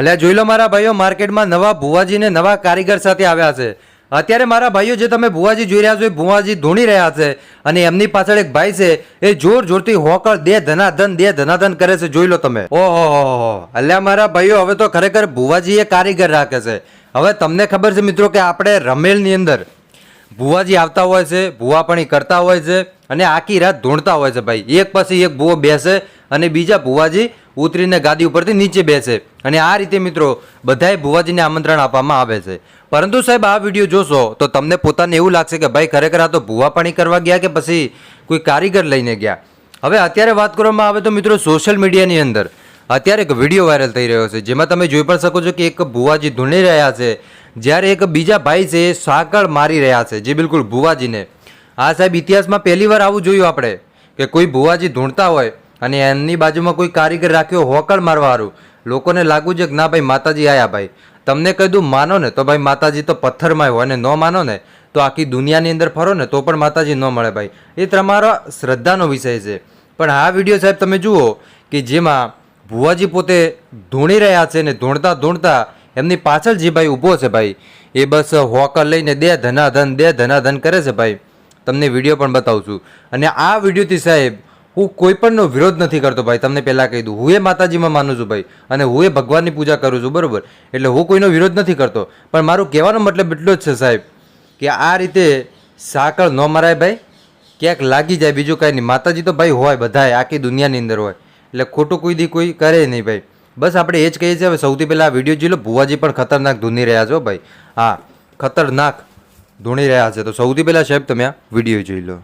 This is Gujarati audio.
એટલે જોઈ લો મારા ભાઈઓ, માર્કેટમાં નવા ભુવાજી ને નવા કારીગર સાથે આવ્યા છે. અત્યારે મારા ભાઈઓ જે તમે ભુવાજી જોઈ રહ્યા છો, એ ભુવાજી ધૂણી રહ્યા છે અને એમની પાછળ એક ભાઈ છે, એ જોર જોરથી હોકળ, દે ધનાધન દે ધનાધન કરે છે. જોઈ લો તમે. ઓહો અલ્યા, મારા ભાઈઓ, હવે તો ખરેખર ભુવાજી એ કારીગર રાખે છે. હવે તમને ખબર છે મિત્રો કે આપણે રમેલની અંદર ભુવાજી આવતા હોય છે, ભુવાપણી કરતા હોય છે અને આખી રાત ધૂણતા હોય છે ભાઈ. એક પછી એક ભુવો બેસે અને બીજા ભુવાજી ઉતરીને ગાદી ઉપરથી નીચે બેસે અને આ રીતે મિત્રો બધાય ભુવાજીને આમંત્રણ આપવામાં આવે છે. પરંતુ સાહેબ, આ વીડિયો જોશો તો તમને પોતાને એવું લાગશે કે ભાઈ ખરેખર આ તો ભુવાપણી કરવા ગયા કે પછી કોઈ કારીગર લઈને ગયા? હવે અત્યારે વાત કરવામાં આવે તો મિત્રો સોશિયલ મીડિયાની અંદર અત્યારે એક વીડિયો વાયરલ થઈ રહ્યો છે, જેમાં તમે જોઈ પણ શકો છો કે એક ભુવાજી ધૂણી રહ્યા છે, જ્યારે એક બીજા ભાઈ છે એ સાંકળ મારી રહ્યા છે, જે બિલકુલ ભુવાજીને. આ સાહેબ, ઇતિહાસમાં પહેલી વાર આવું જોયું આપણે, કે કોઈ ભુવાજી ધૂણતા હોય અને એમની બાજુમાં કોઈ કારીગર રાખ્યો હોકળ મારવાવાળું. લોકોને લાગવું છે કે ના ભાઈ, માતાજી આયા ભાઈ. તમને કહી દઉં, માનો ને, તો ભાઈ માતાજી તો પથ્થરમાં હોય અને ન માનો ને, તો આખી દુનિયાની અંદર ફરો ને, તો પણ માતાજી ન મળે ભાઈ. એ તમારા શ્રદ્ધાનો વિષય છે. પણ આ વીડિયો સાહેબ તમે જુઓ કે જેમાં ભુવાજી પોતે ધૂણી રહ્યા છે ને ધૂણતા ધૂણતા એમની પાછળ જે ભાઈ ઊભો છે ભાઈ, એ બસ હોકર લઈને દે ધનાધન દે ધનાધન કરે છે ભાઈ. તમને વીડિયો પણ બતાવું છું. અને આ વિડીયોથી સાહેબ હું કોઈ પણનો વિરોધ નથી કરતો ભાઈ. તમને પહેલાં કહી દઉં. હું એ માતાજીમાં માનું છું ભાઈ. અને હું એ ભગવાનની પૂજા કરું છું, બરાબર? એટલે હું કોઈનો વિરોધ નથી કરતો. પણ મારું કહેવાનો મતલબ એટલો જ છે સાહેબ કે આ રીતે સાંકળ ન મરાય ભાઈ. ક્યાંક લાગી જાય, બીજું કાંઈ નહીં. માતાજી તો ભાઈ હોય બધાય, આખી દુનિયાની અંદર હોય. એટલે ખોટું કોઈ દી કોઈ કરે નહીં ભાઈ. બસ આપણે એ જ કહીએ છીએ, હવે સૌથી પહેલાં આ વીડિયો જોઈ લો. ભુવાજી પણ ખતરનાક ધૂની રહ્યા છો ભાઈ. હા, ખતરનાક ધૂણી રહ્યા છે. તો સૌથી પહેલાં સાહેબ તમે આ વીડિયો જોઈ લો.